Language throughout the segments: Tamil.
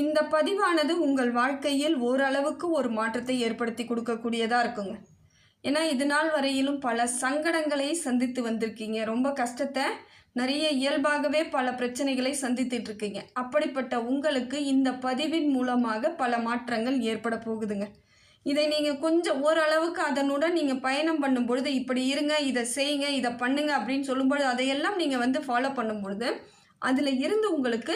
இந்த பதிவானது உங்கள் வாழ்க்கையில் ஓரளவுக்கு ஒரு மாற்றத்தை ஏற்படுத்தி கொடுக்கக்கூடியதாக இருக்குங்க. ஏன்னா இது நாள் வரையிலும் பல சங்கடங்களை சந்தித்து வந்திருக்கீங்க. ரொம்ப கஷ்டத்தை நிறைய இயல்பாகவே பல பிரச்சனைகளை சந்தித்துட்டு இருக்கீங்க அப்படிப்பட்ட உங்களுக்கு இந்த பதிவின் மூலமாக பல மாற்றங்கள் ஏற்பட போகுதுங்க. இதை நீங்கள் கொஞ்சம் ஓரளவுக்கு அதனுடன் நீங்கள் பயணம் பண்ணும் பொழுது இப்படி இருங்க இதை செய்யுங்க இதை பண்ணுங்க அப்படின்னு சொல்லும்பொழுது அதையெல்லாம் நீங்கள் வந்து ஃபாலோ பண்ணும் பொழுது அதில் இருந்து உங்களுக்கு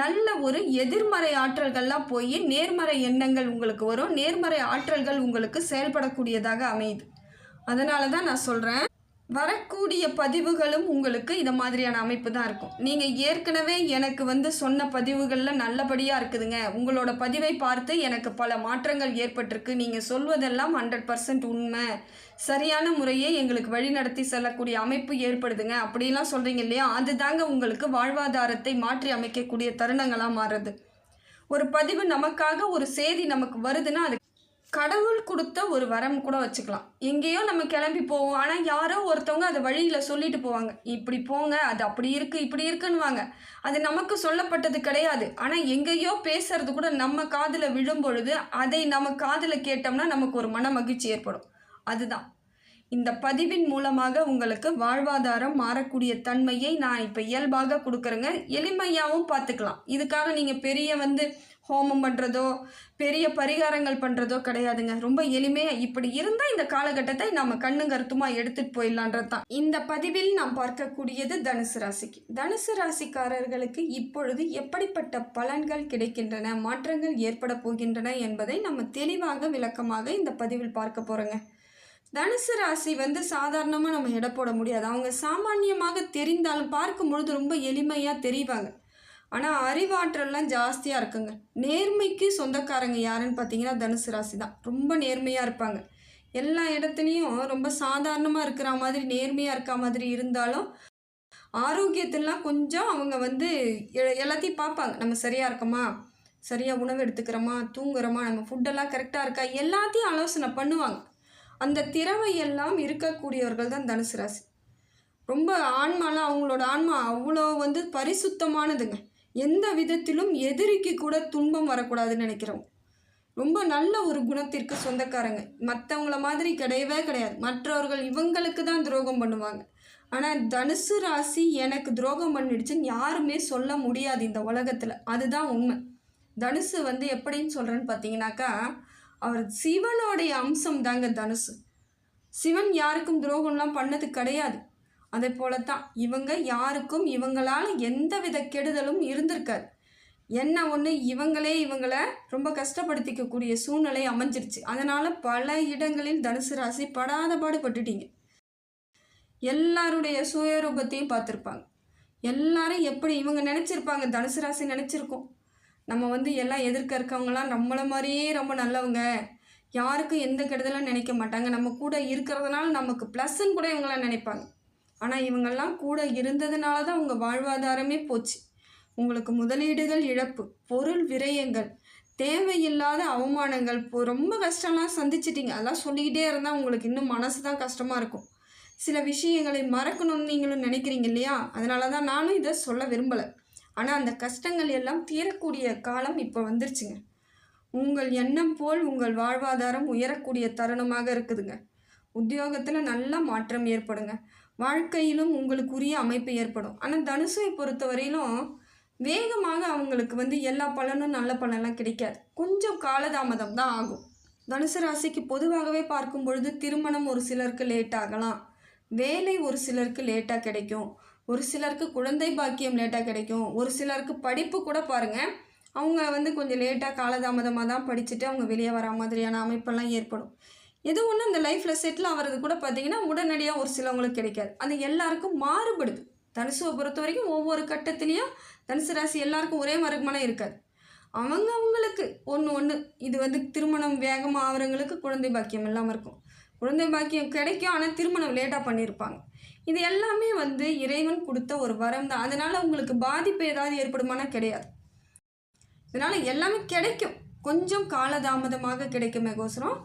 நல்ல ஒரு எதிர்மறை ஆற்றல்கள்லாம் போய் நேர்மறை எண்ணங்கள் உங்களுக்கு வரும். நேர்மறை ஆற்றல்கள் உங்களுக்கு செயல்படக்கூடியதாக அமையுது. அதனால தான் நான் சொல்கிறேன் வரக்கூடிய பதிவுகளும் உங்களுக்கு இந்த மாதிரியான அமைப்பு தான் இருக்கும். நீங்கள் ஏற்கனவே எனக்கு வந்து சொன்ன பதிவுகளில் நல்லபடியாக இருக்குதுங்க. உங்களோட பதிவை பார்த்து எனக்கு பல மாற்றங்கள் ஏற்பட்டிருக்கு. நீங்கள் சொல்வதெல்லாம் ஹண்ட்ரட் பர்சன்ட் உண்மை. சரியான முறையே எங்களுக்கு வழிநடத்தி செல்லக்கூடிய அமைப்பு ஏற்படுதுங்க. அப்படிலாம் சொல்கிறீங்க இல்லையா? அதுதாங்க உங்களுக்கு வாழ்வாதாரத்தை மாற்றி அமைக்கக்கூடிய தருணங்களாக மாறுறது. ஒரு பதிவு நமக்காக ஒரு செய்தி நமக்கு வருதுன்னா அது கடவுள் கொடுத்த ஒரு வரம் கூட வச்சுக்கலாம். எங்கேயோ நம்ம கிளம்பி போவோம். ஆனால் யாரோ ஒருத்தவங்க அதை வழியில் சொல்லிட்டு போவாங்க. இப்படி போங்க அது அப்படி இருக்குது இப்படி இருக்குன்னுவாங்க. அது நமக்கு சொல்லப்பட்டது கிடையாது. ஆனால் எங்கேயோ பேசுறது கூட நம்ம காதில் விழும் பொழுது அதை நம்ம காதில் கேட்டோம்னா நமக்கு ஒரு மன மகிழ்ச்சி ஏற்படும். அதுதான். இந்த பதிவின் மூலமாக உங்களுக்கு வாழ்வாதாரம் மாறக்கூடிய தன்மையை நான் இப்போ இயல்பாக கொடுக்குறேங்க. எளிமையாகவும் பார்த்துக்கலாம். இதுக்காக நீங்கள் பெரிய வந்து ஹோமம் பண்ணுறதோ பெரிய பரிகாரங்கள் பண்ணுறதோ கிடையாதுங்க. ரொம்ப எளிமையாக இப்படி இருந்தால் இந்த காலகட்டத்தை நம்ம கண்ணு கருத்துமாக எடுத்துகிட்டு போயிடலான்றது தான். இந்த பதிவில் நாம் பார்க்கக்கூடியது தனுசு ராசிக்கு. தனுசு ராசிக்காரர்களுக்கு இப்பொழுது எப்படிப்பட்ட பலன்கள் கிடைக்கின்றன மாற்றங்கள் ஏற்பட போகின்றன என்பதை நம்ம தெளிவாக விளக்கமாக இந்த பதிவில் பார்க்க போகிறோங்க தனுசு ராசி வந்து சாதாரணமாக நம்ம எடை போட முடியாது. அவங்க சாமானியமாக தெரிந்தாலும் பார்க்கும் பொழுது ரொம்ப எளிமையாக தெரிவாங்க. ஆனால் அறிவாற்றல்லாம் ஜாஸ்தியாக இருக்குங்க. நேர்மைக்கு சொந்தக்காரங்க யாருன்னு பார்த்தீங்கன்னா தனுசு ராசி தான் ரொம்ப நேர்மையாக இருப்பாங்க. எல்லா இடத்துலையும் ரொம்ப சாதாரணமாக இருக்கிற மாதிரி நேர்மையாக இருக்க மாதிரி இருந்தாலும் ஆரோக்கியத்திலாம் கொஞ்சம் அவங்க வந்து எ- எல்லாத்தையும் பார்ப்பாங்க நம்ம சரியாக இருக்கோமா? சரியாக உணவு எடுத்துக்கிறோமா? தூங்குறோமா? நம்ம ஃபுட்டெல்லாம் கரெக்டாக இருக்கா? எல்லாத்தையும் ஆலோசனை பண்ணுவாங்க. அந்த திறமை எல்லாம் இருக்கக்கூடியவர்கள் தான் தனுசு ராசி. ரொம்ப ஆன்மாலாம் அவங்களோட ஆன்மா அவ்வளோ வந்து பரிசுத்தமானதுங்க. எந்த விதத்திலும் எதிரிக்கு கூட துன்பம் வரக்கூடாதுன்னு நினைக்கிறோம். ரொம்ப நல்ல ஒரு குணத்திற்கு சொந்தக்காரங்க. மற்றவங்கள மாதிரி கிடையவே கிடையாது. மற்றவர்கள் இவங்களுக்கு தான் துரோகம் பண்ணுவாங்க. ஆனால் தனுசு ராசி எனக்கு துரோகம் பண்ணிடுச்சுன்னு யாருமே சொல்ல முடியாது இந்த உலகத்தில். அதுதான் உண்மை. தனுசு வந்து எப்படின்னு சொல்கிறேன்னு பார்த்தீங்கன்னாக்கா அவர் சிவனுடைய அம்சம் தாங்க தனுசு. சிவன் யாருக்கும் துரோகம்லாம் பண்ணது கிடையாது. அதே போல தான் இவங்க யாருக்கும் இவங்களால் எந்த வித கெடுதலும் இருந்திருக்காது. என்ன ஒன்று இவங்களே இவங்கள ரொம்ப கஷ்டப்படுத்திக்கக்கூடிய சூழ்நிலை அமைஞ்சிருச்சு. அதனால் பல இடங்களில் தனுசு ராசி படாத பாடுபட்டுட்டீங்க எல்லாருடைய சுயரூபத்தையும் பார்த்துருப்பாங்க. எல்லாரும் எப்படி இவங்க நினச்சிருப்பாங்க தனுசு ராசி நினச்சிருக்கோம். நம்ம வந்து எல்லாம் எதிர்க்க இருக்கவங்களாம் நம்மளை மாதிரியே ரொம்ப நல்லவங்க. யாருக்கும் எந்த கெடுதலும் நினைக்க மாட்டாங்க. நம்ம கூட இருக்கிறதுனால நமக்கு ப்ளஸ்ன்னு கூட இவங்களாம் நினைப்பாங்க. ஆனால் இவங்கெல்லாம் கூட இருந்ததுனால தான் உங்கள் வாழ்வாதாரமே போச்சு. உங்களுக்கு முதலீடுகள் இழப்பு பொருள் விரயங்கள் தேவையில்லாத அவமானங்கள் இப்போ ரொம்ப கஷ்டம்லாம் சந்திச்சிட்டீங்க. அதெல்லாம் சொல்லிக்கிட்டே இருந்தால் உங்களுக்கு இன்னும் மனசு தான் கஷ்டமாக இருக்கும். சில விஷயங்களை மறக்கணும்னு நீங்களும் நினைக்கிறீங்க இல்லையா? அதனால தான் நானும் இதை சொல்ல விரும்பலை. ஆனால் அந்த கஷ்டங்கள் எல்லாம் தீரக்கூடிய காலம் இப்போ வந்துருச்சுங்க. உங்கள் எண்ணம் போல் உங்கள் வாழ்வாதாரம் உயரக்கூடிய தருணமாக இருக்குதுங்க. உத்தியோகத்தில் நல்ல மாற்றம் ஏற்படுங்க. வாழ்க்கையிலும் உங்களுக்குரிய அமைப்பு ஏற்படும். ஆனால் தனுசை பொறுத்தவரையிலும் வேகமாக அவங்களுக்கு வந்து எல்லா பலனும் நல்ல பலன்லாம் கிடைக்காது. கொஞ்சம் காலதாமதம் தான் ஆகும். தனுசு ராசிக்கு பொதுவாகவே பார்க்கும் பொழுது திருமணம் ஒரு சிலருக்கு லேட் ஆகலாம். வேலை ஒரு சிலருக்கு லேட்டாக கிடைக்கும். ஒரு சிலருக்கு குழந்தை பாக்கியம் லேட்டாக கிடைக்கும். ஒரு சிலருக்கு படிப்பு கூட பாருங்கள் அவங்க வந்து கொஞ்சம் லேட்டாக காலதாமதமாக தான் படிச்சுட்டு அவங்க வெளியே வர மாதிரியான அமைப்பெல்லாம் ஏற்படும். எது ஒன்று அந்த லைஃப்பில் செட்டில் ஆகிறது கூட பார்த்தீங்கன்னா உடனடியாக ஒரு சிலவங்களுக்கு கிடைக்காது. அது எல்லாருக்கும் மாறுபடுது. தனுசுவை பொறுத்த வரைக்கும் ஒவ்வொரு கட்டத்துலேயும் தனுசு ராசி எல்லாருக்கும் ஒரே மரகமான இருக்காது. அவங்க அவங்களுக்கு ஒன்று ஒன்று இது வந்து திருமணம் வேகமாக ஆகிறவங்களுக்கு குழந்தை பாக்கியம் இல்லாமல் இருக்கும். குழந்தை பாக்கியம் கிடைக்கும் ஆனால் திருமணம் லேட்டாக பண்ணியிருப்பாங்க இது எல்லாமே வந்து இறைவன் கொடுத்த ஒரு வரம் தான். அதனால் உங்களுக்கு பாதிப்பு ஏதாவது ஏற்படுமானா கிடையாது. இதனால் எல்லாமே கிடைக்கும். கொஞ்சம் காலதாமதமாக கிடைக்குமே கோசரம்.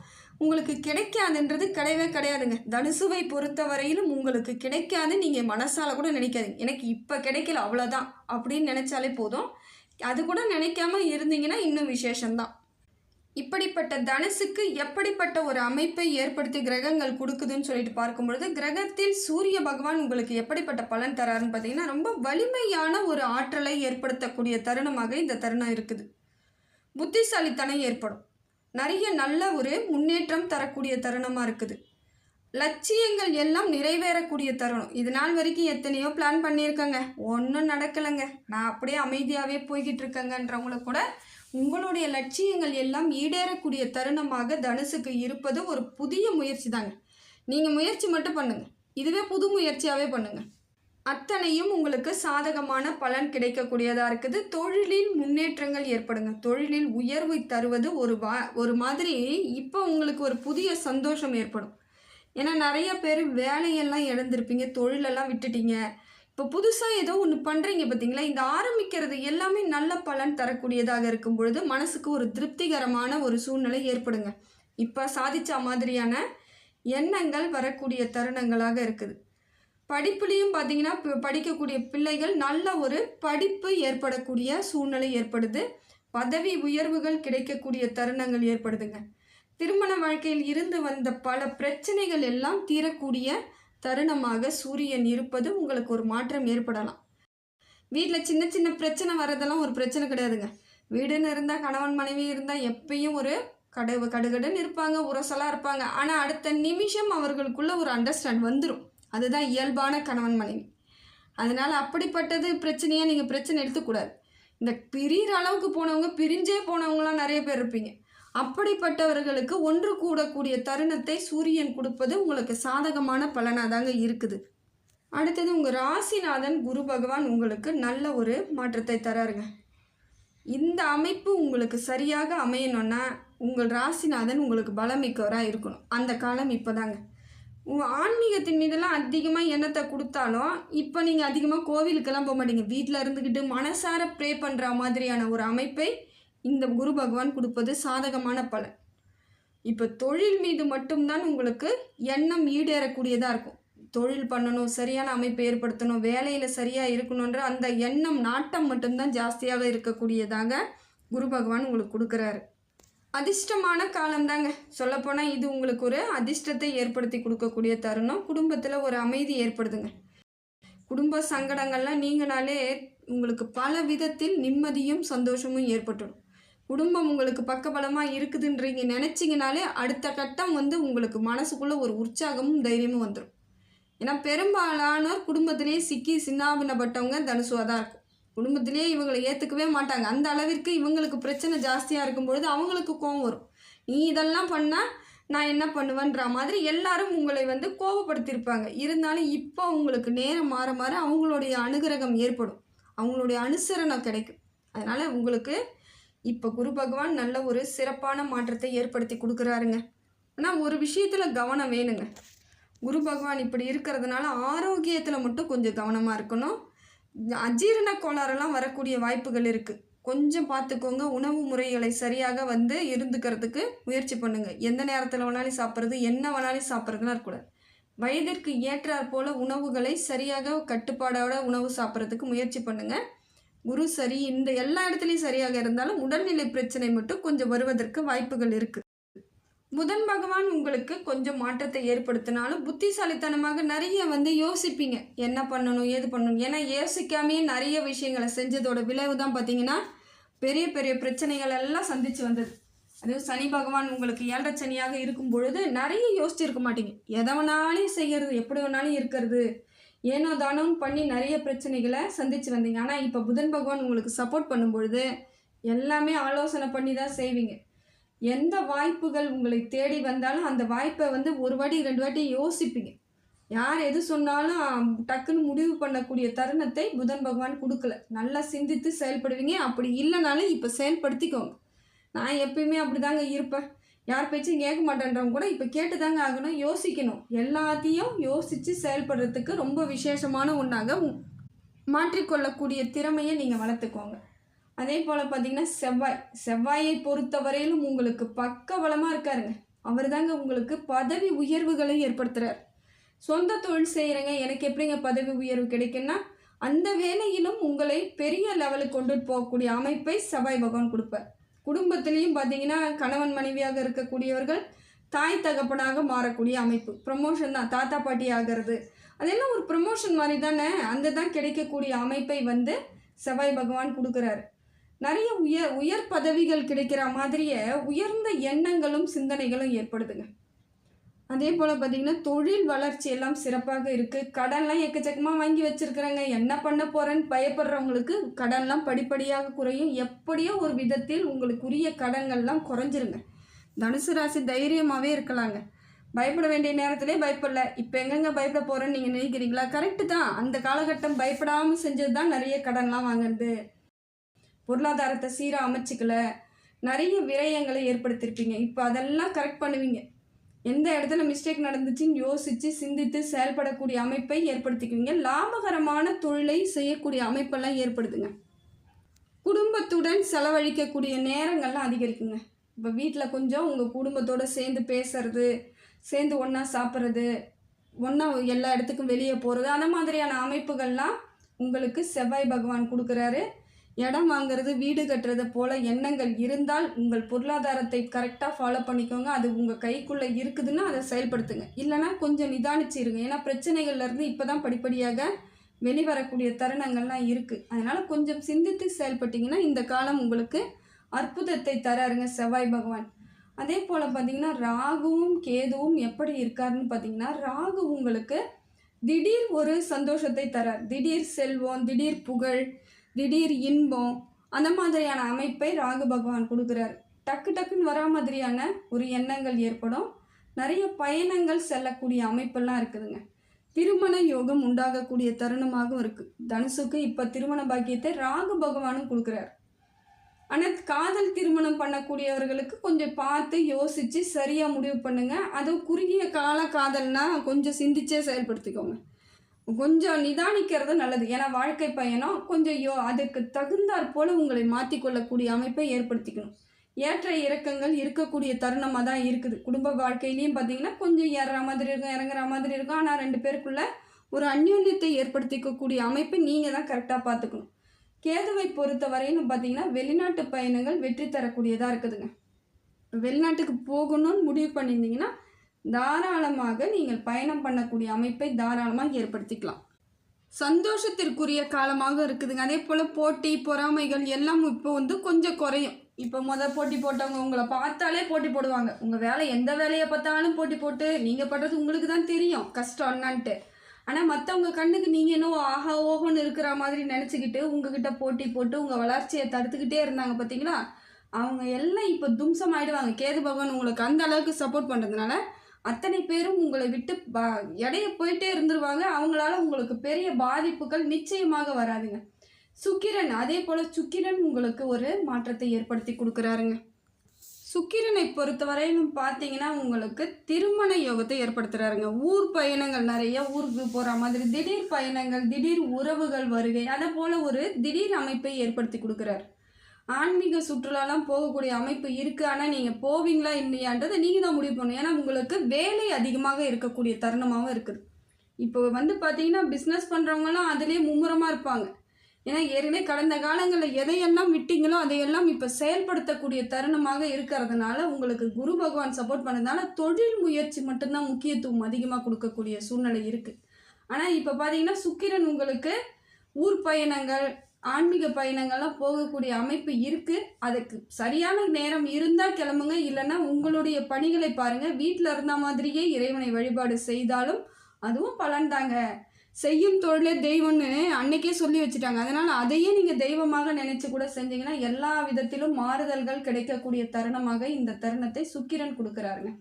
உங்களுக்கு கிடைக்காதுன்றது கிடையவே கிடையாதுங்க. தனுசுவை பொறுத்த வரையிலும் உங்களுக்கு கிடைக்காது நீங்கள் மனசால் கூட நினைக்காதீங்க. எனக்கு இப்போ கிடைக்கல அவ்வளோதான் அப்படின்னு நினச்சாலே போதும். அது கூட நினைக்காம இருந்தீங்கன்னா இன்னும் விசேஷம்தான். இப்படிப்பட்ட தனுசுக்கு எப்படிப்பட்ட ஒரு அமைப்பை ஏற்படுத்தி கிரகங்கள் கொடுக்குதுன்னு சொல்லிட்டு பார்க்கும்பொழுது கிரகத்தில் சூரிய பகவான் உங்களுக்கு எப்படிப்பட்ட பலன் தராருன்னு பார்த்தீங்கன்னா ரொம்ப வலிமையான ஒரு ஆற்றலை ஏற்படுத்தக்கூடிய தருணமாக இந்த தருணம் இருக்குது. புத்திசாலித்தனம் ஏற்படும். நிறைய நல்ல ஒரு முன்னேற்றம் தரக்கூடிய தருணமாக இருக்குது. லட்சியங்கள் எல்லாம் நிறைவேறக்கூடிய தருணம். இது நாள் வரைக்கும் எத்தனையோ பிளான் பண்ணியிருக்கேங்க. ஒன்றும் நடக்கலைங்க. நான் அப்படியே அமைதியாகவே போய்கிட்டு இருக்கேங்கன்றவங்கள கூட உங்களுடைய லட்சியங்கள் எல்லாம் ஈடேறக்கூடிய தருணமாக தனுசுக்கு இருப்பது ஒரு புதிய முயற்சி தாங்க. நீங்கள் முயற்சி மட்டும் பண்ணுங்கள் இதுவே புது முயற்சியாகவே பண்ணுங்கள் அத்தனையும் உங்களுக்கு சாதகமான பலன் கிடைக்கக்கூடியதாக இருக்குது. தொழிலில் முன்னேற்றங்கள் ஏற்படுங்க. தொழிலில் உயர்வை தருவது ஒரு வா ஒரு மாதிரி இப்போ உங்களுக்கு ஒரு புதிய சந்தோஷம் ஏற்படும். ஏன்னா நிறைய பேர் வேலையெல்லாம் இழந்திருப்பீங்க தொழிலெல்லாம் விட்டுட்டீங்க. இப்போ புதுசாக ஏதோ ஒன்று பண்ணுறீங்க பார்த்தீங்களா இந்த ஆரம்பிக்கிறது எல்லாமே நல்ல பலன் தரக்கூடியதாக இருக்கும் பொழுது மனசுக்கு ஒரு திருப்திகரமான ஒரு சூழ்நிலை ஏற்படுங்க. இப்போ சாதித்த மாதிரியான எண்ணங்கள் வரக்கூடிய தருணங்களாக இருக்குது. படிப்புலேயும் பார்த்தீங்கன்னா படிக்கக்கூடிய பிள்ளைகள் நல்ல ஒரு படிப்பு ஏற்படக்கூடிய சூழ்நிலை ஏற்படுது. பதவி உயர்வுகள் கிடைக்கக்கூடிய தருணங்கள் ஏற்படுதுங்க. திருமண வாழ்க்கையில் இருந்து வந்த பல பிரச்சனைகள் எல்லாம் தீரக்கூடிய தருணமாக சூரியன் இருப்பது உங்களுக்கு ஒரு மாற்றம் ஏற்படலாம். வீட்டில் சின்ன சின்ன பிரச்சனை வரதெல்லாம் ஒரு பிரச்சனை கிடையாதுங்க. வீடுன்னு இருந்தால் கணவன் மனைவி இருந்தால் எப்பயும் ஒரு கடு கடுகடுன்னு இருப்பாங்க உரசலாக இருப்பாங்க. ஆனால் அடுத்த நிமிஷம் அவர்களுக்குள்ள ஒரு அண்டர்ஸ்டாண்ட் வந்துடும் அதுதான் இயல்பான கணவன் மனைவி. அதனால் அப்படிப்பட்டது பிரச்சனையாக நீங்கள் பிரச்சனை எடுத்துக்கூடாது. இந்த பிரிகிற அளவுக்கு போனவங்க பிரிஞ்சே போனவங்களாம் நிறைய பேர் இருப்பீங்க. அப்படிப்பட்டவர்களுக்கு ஒன்று கூடக்கூடிய தருணத்தை சூரியன் கொடுப்பது உங்களுக்கு சாதகமான பலனாக தாங்க இருக்குது. அடுத்தது உங்கள் ராசிநாதன் குரு பகவான் உங்களுக்கு நல்ல ஒரு மாற்றத்தை தராருங்க. இந்த அமைப்பு உங்களுக்கு சரியாக அமையணும்னா உங்கள் ராசிநாதன் உங்களுக்கு பலமிக்கவராக இருக்கணும். அந்த காலம் இப்போதாங்க. உங்கள் ஆன்மீகத்தின் மீதெல்லாம் அதிகமாக எண்ணத்தை கொடுத்தாலும் இப்போ நீங்கள் அதிகமாக கோவிலுக்கெல்லாம் போக மாட்டீங்க. வீட்டில் இருந்துக்கிட்டு மனசார ப்ரே பண்ணுற மாதிரியான ஒரு அமைப்பை இந்த குரு பகவான் கொடுப்பது சாதகமான பலன். இப்போ தொழில் மீது மட்டும்தான் உங்களுக்கு எண்ணம் ஈடேறக்கூடியதாக இருக்கும். தொழில் பண்ணணும் சரியான அமைப்பை ஏற்படுத்தணும் வேலையில் சரியாக இருக்கணுன்ற அந்த எண்ணம் நாட்டம் மட்டும்தான் ஜாஸ்தியாக இருக்கக்கூடியதாக குரு பகவான் உங்களுக்கு கொடுக்குறாரு. அதிர்ஷ்டமான காலம்தாங்க. சொல்லப்போனால் இது உங்களுக்கு ஒரு அதிர்ஷ்டத்தை ஏற்படுத்தி கொடுக்கக்கூடிய தருணம். குடும்பத்தில் ஒரு அமைதி ஏற்படுதுங்க. குடும்ப சங்கடங்கள்லாம் நீங்கனாலே உங்களுக்கு பல விதத்தில் நிம்மதியும் சந்தோஷமும் ஏற்பட்டுடும். குடும்பம் உங்களுக்கு பக்கபலமாக இருக்குதுன்றீங்க நினச்சிங்கனாலே அடுத்த கட்டம் வந்து உங்களுக்கு மனசுக்குள்ளே ஒரு உற்சாகமும் தைரியமும் வந்துடும் ஏன்னா பெரும்பாலானோர் குடும்பத்திலேயே சிக்கி சின்னாபின்னப்பட்டவங்க தனுசுவாக தான் இருக்கும் குடும்பத்திலேயே இவங்களை ஏற்றுக்கவே மாட்டாங்க. அந்த அளவிற்கு இவங்களுக்கு பிரச்சனை ஜாஸ்தியாக இருக்கும்பொழுது அவங்களுக்கு கோவம் வரும். நீ இதெல்லாம் பண்ணால் நான் என்ன பண்ணுவேன்ற மாதிரி எல்லாரும் உங்களை வந்து கோபப்படுத்தியிருப்பாங்க இருந்தாலும் இப்போ உங்களுக்கு நேரம் மாற மாற அவங்களுடைய அனுகிரகம் ஏற்படும். அவங்களுடைய அனுசரணை கிடைக்கும். அதனால் உங்களுக்கு இப்போ குரு பகவான் நல்ல ஒரு சிறப்பான மாற்றத்தை ஏற்படுத்தி கொடுக்குறாருங்க. ஆனால் ஒரு விஷயத்தில் கவனம் வேணுங்க. குரு பகவான் இப்படி இருக்கிறதுனால ஆரோக்கியத்தில் மட்டும் கொஞ்சம் கவனமாக இருக்கணும். அஜீரண கோளாறெல்லாம் வரக்கூடிய வாய்ப்புகள் இருக்குது கொஞ்சம் பார்த்துக்கோங்க உணவு முறைகளை சரியாக வந்து இருந்துக்கிறதுக்கு முயற்சி பண்ணுங்கள் எந்த நேரத்தில் வேணாலும் சாப்பிட்றது என்ன வேணாலும் சாப்பிட்றதுலாம் இருக்கக்கூடாது வயதிற்கு ஏற்றாற் போல் உணவுகளை சரியாக கட்டுப்பாடோட உணவு சாப்பிட்றதுக்கு முயற்சி பண்ணுங்கள் குரு சரி இந்த எல்லா இடத்துலையும் சரியாக இருந்தாலும் உடல்நிலை பிரச்சனை மட்டும் கொஞ்சம் வருவதற்கு வாய்ப்புகள் இருக்குது புதன் பகவான் உங்களுக்கு கொஞ்சம் மாற்றத்தை ஏற்படுத்தினாலும் புத்திசாலித்தனமாக நிறைய வந்து யோசிப்பீங்க. என்ன பண்ணணும் ஏது பண்ணணும்? ஏன்னா யோசிக்காமையே நிறைய விஷயங்களை செஞ்சதோட விளைவு தான் பார்த்தீங்கன்னா பெரிய பெரிய பிரச்சனைகள் எல்லாம் சந்திச்சு வந்தது. அதுவும் சனி பகவான் உங்களுக்கு ஏழரை சனியாக இருக்கும் பொழுது நிறைய யோசிச்சிருக்க மாட்டீங்க. எதை வேணாலும் செய்கிறது எப்படி வேணாலும் இருக்கிறது ஏனோ தானோன்னு பண்ணி நிறைய பிரச்சனைகளை சந்திச்சு வந்தீங்க. ஆனால் இப்போ புதன் பகவான் உங்களுக்கு சப்போர்ட் பண்ணும் பொழுது எல்லாமே ஆலோசனை பண்ணி தான் செய்வீங்க. எந்த வாய்ப்புகள் உங்களை தேடி வந்தாலும் அந்த வாய்ப்பை வந்து ஒரு வாட்டி ரெண்டு வாட்டி யோசிப்பீங்க. யார் எது சொன்னாலும் டக்குன்னு முடிவு பண்ணக்கூடிய தருணத்தை புதன் பகவான் கொடுக்கல. நல்லா சிந்தித்து செயல்படுவீங்க. அப்படி இல்லைனாலும் இப்போ செயல்படுத்திக்கோங்க. நான் எப்பயுமே அப்படிதாங்க இருப்பேன். யார் பேச்சும் கேட்க மாட்டேன்றவங்க கூட இப்போ கேட்டு தாங்க ஆகணும் யோசிக்கணும். எல்லாத்தையும் யோசித்து செயல்படுறதுக்கு ரொம்ப விசேஷமான ஒன்றாக மாற்றிக்கொள்ளக்கூடிய திறமையை நீங்கள் வளர்த்துக்கோங்க. அதே போல் பார்த்தீங்கன்னா செவ்வாய் செவ்வாயை பொறுத்தவரையிலும் உங்களுக்கு பக்கபலமாக இருக்காருங்க. அவர் தாங்க உங்களுக்கு பதவி உயர்வுகளை ஏற்படுத்துகிறார் சொந்த தொழில் செய்கிறேங்க எனக்கு எப்படிங்க பதவி உயர்வு கிடைக்குன்னா அந்த வேலையிலும் உங்களை பெரிய லெவலுக்கு கொண்டு போகக்கூடிய அமைப்பை செவ்வாய் பகவான் கொடுப்பார். குடும்பத்திலையும் பார்த்தீங்கன்னா கணவன் மனைவியாக இருக்கக்கூடியவர்கள் தாய் தகப்பனாக மாறக்கூடிய அமைப்பு. ப்ரமோஷன் தான் தாத்தா பாட்டி ஆகிறது. அதெல்லாம் ஒரு ப்ரமோஷன் மாதிரி தானே அந்த தான் கிடைக்கக்கூடிய அமைப்பை வந்து செவ்வாய் பகவான் கொடுக்குறாரு. நிறைய உயர் உயர் பதவிகள் கிடைக்கிற மாதிரியே உயர்ந்த எண்ணங்களும் சிந்தனைகளும் ஏற்படுதுங்க. அதே போல் பார்த்திங்கன்னா தொழில் வளர்ச்சி எல்லாம் சிறப்பாக இருக்குது கடன்லாம் எக்கச்சக்கமாக வாங்கி வச்சுருக்குறாங்க. என்ன பண்ண போகிறேன்னு பயப்படுறவங்களுக்கு கடன்லாம் படிப்படியாக குறையும். எப்படியோ ஒரு விதத்தில் உங்களுக்குரிய கடன்கள்லாம் குறைஞ்சிருங்க. தனுசு ராசி தைரியமாகவே இருக்கலாங்க. பயப்பட வேண்டிய நேரத்திலே பயப்படல. இப்போ எங்கெங்க பயப்பட போகிறேன்னு நீங்கள் நினைக்கிறீங்களா? கரெக்டு தான். அந்த காலகட்டம் பயப்படாமல் செஞ்சது தான் நிறைய கடன்லாம் வாங்குறது. பொருளாதாரத்தை சீராக அமைச்சிக்கல. நிறைய விரயங்களை ஏற்படுத்தியிருப்பீங்க இப்போ அதெல்லாம் கரெக்ட் பண்ணுவீங்க. எந்த இடத்துல மிஸ்டேக் நடந்துச்சுன்னு யோசித்து சிந்தித்து செயல்படக்கூடிய அமைப்பை ஏற்படுத்திக்குவீங்க. லாபகரமான தொழிலை செய்யக்கூடிய அமைப்பெல்லாம் ஏற்படுத்துங்க குடும்பத்துடன் செலவழிக்கக்கூடிய நேரங்கள்லாம் அதிகரிக்குங்க. இப்போ வீட்டில் கொஞ்சம் உங்கள் குடும்பத்தோடு சேர்ந்து பேசுறது சேர்ந்து ஒன்றா சாப்பிட்றது ஒன்றா எல்லா இடத்துக்கும் வெளியே போகிறது அந்த மாதிரியான அமைப்புகள்லாம் உங்களுக்கு செவ்வாய் பகவான் கொடுக்குறாரு. இடம் வாங்குறது வீடு கட்டுறது போல எண்ணங்கள் இருந்தால் உங்கள் பொருளாதாரத்தை கரெக்டாக ஃபாலோ பண்ணிக்கோங்க. அது உங்கள் கைக்குள்ளே இருக்குதுன்னா அதை செயல்படுத்துங்க. இல்லைன்னா கொஞ்சம் நிதானிச்சிருங்க. ஏன்னா பிரச்சனைகள்லேருந்து இப்போ தான் படிப்படியாக வெளிவரக்கூடிய தருணங்கள்லாம் இருக்குது அதனால் கொஞ்சம் சிந்தித்து செயல்பட்டிங்கன்னா இந்த காலம் உங்களுக்கு அற்புதத்தை தராருங்க செவ்வாய் பகவான். அதே போல் பார்த்தீங்கன்னா ராகுவும் கேதுவும் எப்படி இருக்காருன்னு பார்த்தீங்கன்னா ராகு உங்களுக்கு திடீர் ஒரு சந்தோஷத்தை தரார். திடீர் செல்வம் திடீர் புகழ் திடீர் இன்பம். அந்த மாதிரியான அமைப்பை ராகு பகவான் கொடுக்குறாரு. டக்கு டக்குன்னு வரா மாதிரியான ஒரு எண்ணங்கள் ஏற்படும். நிறைய பயணங்கள் செல்லக்கூடிய அமைப்பெல்லாம் இருக்குதுங்க. திருமண யோகம் உண்டாகக்கூடிய தருணமாகவும் இருக்குது தனுசுக்கு இப்போ திருமண பாக்கியத்தை ராகு பகவானும் கொடுக்குறாரு. ஆனால் காதல் திருமணம் பண்ணக்கூடியவர்களுக்கு கொஞ்சம் பார்த்து யோசித்து சரியாக முடிவு பண்ணுங்கள் அதுவும் குறுகிய கால காதல்னால் கொஞ்சம் சிந்திச்சே செயல்படுத்திக்கோங்க. கொஞ்சம் நிதானிக்கிறது நல்லது. ஏன்னா வாழ்க்கை பயணம் கொஞ்சம் யோ அதுக்கு தகுந்தாற் போல் உங்களை மாற்றிக்கொள்ளக்கூடிய அமைப்பை ஏற்படுத்திக்கணும். ஏற்ற இறக்கங்கள் இருக்கக்கூடிய தருணமாக தான் இருக்குது. குடும்ப வாழ்க்கையிலையும் பார்த்தீங்கன்னா கொஞ்சம் ஏறுற மாதிரி இருக்கும் இறங்குற மாதிரி இருக்கும். ஆனால் ரெண்டு பேருக்குள்ள ஒரு அந்யோன்யத்தை ஏற்படுத்திக்கக்கூடிய அமைப்பை நீங்கள் தான் கரெக்டாக பார்த்துக்கணும் கேதுவை பொறுத்த வரையிலும் பார்த்தீங்கன்னா வெளிநாட்டு பயணங்கள் வெற்றி தரக்கூடியதாக இருக்குதுங்க. வெளிநாட்டுக்கு போகணும்னு முடிவு பண்ணியிருந்தீங்கன்னா தாராளமாக நீங்கள் பயணம் பண்ணக்கூடிய அமைப்பை தாராளமாக ஏற்படுத்திக்கலாம். சந்தோஷத்திற்குரிய காலமாக இருக்குதுங்க. அதே போல் போட்டி பொறாமைகள் எல்லாம் இப்போ வந்து கொஞ்சம் குறையும். இப்போ முத போட்டி போட்டவங்க உங்களை பார்த்தாலே போட்டி போடுவாங்க. உங்கள் வேலை எந்த வேலையை பார்த்தாலும் போட்டி போட்டு நீங்கள் பண்ணுறது உங்களுக்கு தான் தெரியும். கஷ்டம் என்னான்ட்டு. ஆனால் மற்றவங்க கண்ணுக்கு நீங்கள் இன்னும் ஆஹா ஓஹோன்னு இருக்கிற மாதிரி நினச்சிக்கிட்டு உங்ககிட்ட போட்டி போட்டு உங்கள் வளர்ச்சியை தடுத்துக்கிட்டே இருந்தாங்க பார்த்தீங்களா? அவங்க எல்லாம் இப்போ தும்சம் ஆகிடுவாங்க கேது பகவான் உங்களுக்கு அந்த அளவுக்கு சப்போர்ட் பண்ணுறதுனால அத்தனை பேரும் உங்களை விட்டு பா இடைய போயிட்டே இருந்துருவாங்க. அவங்களால உங்களுக்கு பெரிய பாதிப்புகள் நிச்சயமாக வராதுங்க. சுக்கிரன் அதே போல் சுக்கிரன் உங்களுக்கு ஒரு மாற்றத்தை ஏற்படுத்தி கொடுக்குறாருங்க. சுக்கிரனை பொறுத்தவரையிலும் பார்த்தீங்கன்னா உங்களுக்கு திருமண யோகத்தை ஏற்படுத்துகிறாருங்க ஊர் பயணங்கள் நிறைய ஊருக்கு போகிற மாதிரி திடீர் பயணங்கள் திடீர் உறவுகள் வருகை அதை போல் ஒரு திடீர் அமைப்பை ஏற்படுத்தி கொடுக்குறாரு. ஆன்மீக சுற்றுலாலாம் போகக்கூடிய அமைப்பு இருக்குது ஆனால் நீங்கள் போவீங்களா இல்லையான்றதை நீங்கள் தான் முடிவு பண்ணணும். ஏன்னா உங்களுக்கு வேலை அதிகமாக இருக்கக்கூடிய தருணமாகவும் இருக்குது. இப்போ வந்து பார்த்தீங்கன்னா பிஸ்னஸ் பண்ணுறவங்கலாம் அதுலேயே மும்முரமாக இருப்பாங்க. ஏன்னா ஏற்கனவே கடந்த காலங்களில் எதையெல்லாம் விட்டீங்களோ அதையெல்லாம் இப்போ செயல்படுத்தக்கூடிய தருணமாக இருக்கிறதுனால உங்களுக்கு குரு பகவான் சப்போர்ட் பண்ணதுனால தொழில் முயற்சி மட்டும்தான் முக்கியத்துவம் அதிகமாக கொடுக்கக்கூடிய சூழ்நிலை இருக்குது ஆனால் இப்போ பார்த்தீங்கன்னா சுக்கிரன் உங்களுக்கு ஊர் பயணங்கள் ஆன்மீக பயணங்கள்லாம் போகக்கூடிய அமைப்பு இருக்குது அதுக்கு சரியான நேரம் இருந்தால் கிளம்புங்க. இல்லைன்னா உங்களுடைய பணிகளை பாருங்கள் வீட்டில் இருந்த மாதிரியே இறைவனை வழிபாடு செய்தாலும் அதுவும் பலன் தாங்க. செய்யும் தொழிலே தெய்வம்னு அன்னைக்கே சொல்லி வச்சுட்டாங்க. அதனால் அதையே நீங்கள் தெய்வமாக நினச்சி கூட செஞ்சீங்கன்னா எல்லா விதத்திலும் மாறுதல்கள் கிடைக்கக்கூடிய தருணமாக இந்த தருணத்தை சுக்கிரன் கொடுக்குறாருங்க.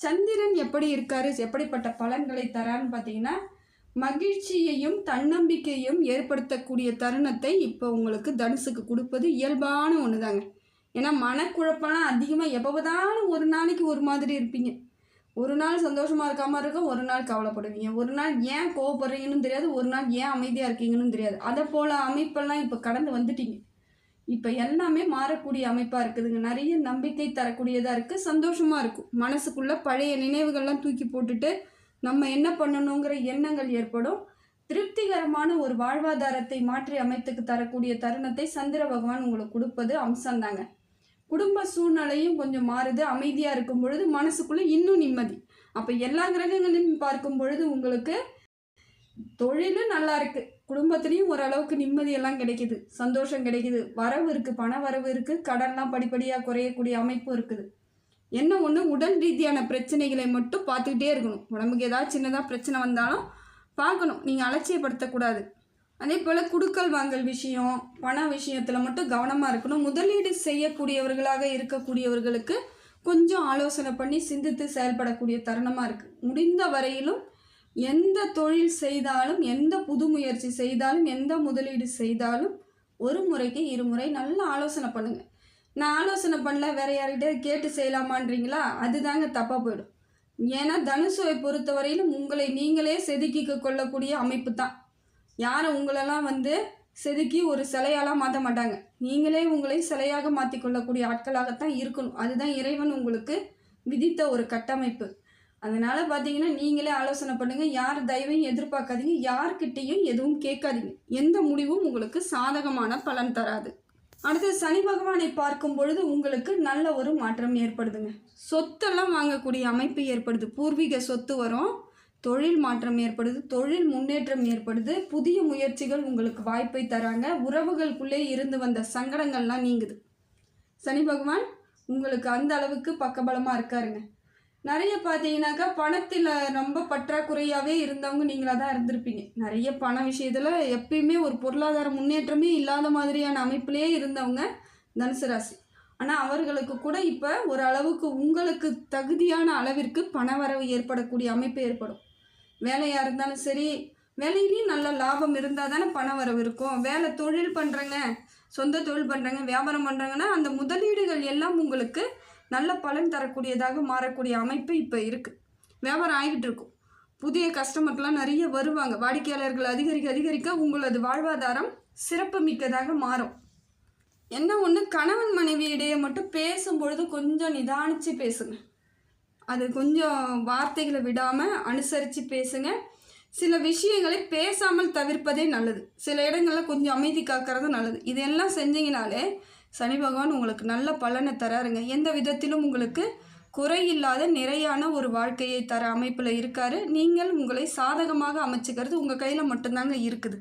சந்திரன் எப்படி இருக்காரு? எப்படிப்பட்ட பலன்களை தரான்னு பார்த்தீங்கன்னா மகிழ்ச்சியையும் தன்னம்பிக்கையும் ஏற்படுத்தக்கூடிய தருணத்தை இப்போ உங்களுக்கு தனுசுக்கு கொடுப்பது இயல்பான ஒன்று தாங்க ஏன்னா மனக்குழப்பம்லாம் அதிகமாக எப்போதாலும் ஒரு நாளைக்கு ஒரு மாதிரி இருப்பீங்க. ஒரு நாள் சந்தோஷமாக இருக்காமல் இருக்கும் ஒரு நாள் கவலைப்படுவீங்க. ஒரு நாள் ஏன் கோவப்படுறீங்கன்னு தெரியாது ஒரு நாள் ஏன் அமைதியாக இருக்கீங்கன்னு தெரியாது. அதை போல் அமைப்பெல்லாம் இப்போ கடந்து வந்துட்டீங்க. இப்போ எல்லாமே மாறக்கூடிய அமைப்பாக இருக்குதுங்க. நிறைய நம்பிக்கை தரக்கூடியதாக இருக்குது சந்தோஷமாக இருக்கும். மனசுக்குள்ளே பழைய நினைவுகள்லாம் தூக்கி போட்டுட்டு நம்ம என்ன பண்ணணுங்கிற எண்ணங்கள் ஏற்படும். திருப்திகரமான ஒரு வாழ்வாதாரத்தை மாற்றி அமைத்துக்கு தரக்கூடிய தருணத்தை சந்திர பகவான் உங்களுக்கு கொடுப்பது அம்சம்தாங்க. குடும்ப சூழ்நிலையும் கொஞ்சம் மாறுது அமைதியாக இருக்கும் பொழுது மனசுக்குள்ளே இன்னும் நிம்மதி. அப்போ எல்லா கிரகங்களையும் பார்க்கும் பொழுது உங்களுக்கு தொழிலும் நல்லா இருக்கு. குடும்பத்துலேயும் ஓரளவுக்கு நிம்மதியெல்லாம் கிடைக்குது. சந்தோஷம் கிடைக்குது. வரவு இருக்குது பண வரவு இருக்குது கடன்லாம் படிப்படியாக குறையக்கூடிய அமைப்பும் இருக்குது. என்ன ஒன்று உடல் ரீதியான பிரச்சனைகளை மட்டும் பார்த்துக்கிட்டே இருக்கணும். உடம்புக்கு ஏதாவது சின்னதாக பிரச்சனை வந்தாலும் பார்க்கணும். நீங்கள் அலட்சியப்படுத்தக்கூடாது. அதே போல் குடுக்கல் வாங்கல் விஷயம் பண விஷயத்தில் மட்டும் கவனமாக இருக்கணும். முதலீடு செய்யக்கூடியவர்களாக இருக்கக்கூடியவர்களுக்கு கொஞ்சம் ஆலோசனை பண்ணி சிந்தித்து செயல்படக்கூடிய தருணமாக இருக்குது முடிந்த வரையிலும் எந்த தொழில் செய்தாலும் எந்த புது முயற்சி செய்தாலும் எந்த முதலீடு செய்தாலும் ஒரு முறைக்கு இருமுறை நல்ல ஆலோசனை பண்ணுங்கள் நான் ஆலோசனை பண்ணல வேற யார்கிட்ட கேட்டு செய்யலாமான்றீங்களா? அதுதாங்க தப்பாக போயிடும். ஏன்னா தனுசுவை பொறுத்தவரையிலும் உங்களை நீங்களே செதுக்கிக்க கொள்ளக்கூடிய அமைப்பு தான். யாரும் உங்களெல்லாம் வந்து செதுக்கி ஒரு சிலையாலாம் மாற்ற மாட்டாங்க. நீங்களே உங்களை சிலையாக மாற்றி கொள்ளக்கூடிய ஆட்களாகத்தான் இருக்கணும். அதுதான் இறைவன் உங்களுக்கு விதித்த ஒரு கட்டமைப்பு. அதனால் பார்த்தீங்கன்னா நீங்களே ஆலோசனை பண்ணுங்கள் யார் தயவையும் எதிர்பார்க்காதீங்க. யார்கிட்டேயும் எதுவும் கேட்காதீங்க. எந்த முடிவும் உங்களுக்கு சாதகமான பலன் தராது. அடுத்து சனி பகவானை பார்க்கும் பொழுது உங்களுக்கு நல்ல ஒரு மாற்றம் ஏற்படுதுங்க. சொத்தெல்லாம் வாங்கக்கூடிய அமைப்பு ஏற்படுது. பூர்வீக சொத்து வரும். தொழில் மாற்றம் ஏற்படுது. தொழில் முன்னேற்றம் ஏற்படுது. புதிய முயற்சிகள் உங்களுக்கு வாய்ப்பை தராங்க. உறவுகளுக்குள்ளே இருந்து வந்த சங்கடங்கள்லாம் நீங்குது. சனி பகவான் உங்களுக்கு அந்த அளவுக்கு பக்கபலமாக இருக்காருங்க. நிறைய பார்த்தீங்கன்னாக்கா பணத்தில் ரொம்ப பற்றாக்குறையாகவே இருந்தவங்க நீங்களாக தான் இருந்திருப்பீங்க. நிறைய பண விஷயத்தில் எப்பயுமே ஒரு பொருளாதார முன்னேற்றமே இல்லாத மாதிரியான அமைப்பிலே இருந்தவங்க தனுசு ராசி. ஆனால் அவர்களுக்கு கூட இப்போ ஒரு அளவுக்கு உங்களுக்கு தகுதியான அளவிற்கு பண வரவு ஏற்படக்கூடிய அமைப்பு ஏற்படும். வேலையாக இருந்தாலும் சரி வேலையிலையும் நல்ல லாபம் இருந்தால் தானே பண வரவு இருக்கும். வேலை தொழில் பண்ணுறங்க சொந்த தொழில் பண்ணுறங்க வியாபாரம் பண்ணுறாங்கன்னா அந்த முதலீடுகள் எல்லாம் உங்களுக்கு நல்ல பலன் தரக்கூடியதாக மாறக்கூடிய அமைப்பு இப்போ இருக்குது வியாபாரம் ஆகிட்டு இருக்கும். புதிய கஸ்டமர்லாம் நிறைய வருவாங்க. வாடிக்கையாளர்கள் அதிகரிக்க அதிகரிக்க உங்களது வாழ்வாதாரம் சிறப்பு மிக்கதாக மாறும். என்ன ஒன்று கணவன் மனைவி இடையே மட்டும் பேசும்பொழுது கொஞ்சம் நிதானித்து பேசுங்க. அது கொஞ்சம் வார்த்தைகளை விடாமல் அனுசரித்து பேசுங்க. சில விஷயங்களை பேசாமல் தவிர்ப்பதே நல்லது. சில இடங்களில் கொஞ்சம் அமைதி காக்கிறது நல்லது. இதெல்லாம் செஞ்சீங்கனாலே சனி பகவான் உங்களுக்கு நல்ல பலனை தராருங்க. எந்த விதத்திலும் உங்களுக்கு குறையில்லாத நிறையான ஒரு வாழ்க்கையை தர அமைப்பில் இருக்காரு. நீங்கள் உங்களை சாதகமாக அமைச்சுக்கிறது உங்கள் கையில் மட்டும்தாங்க இருக்குது.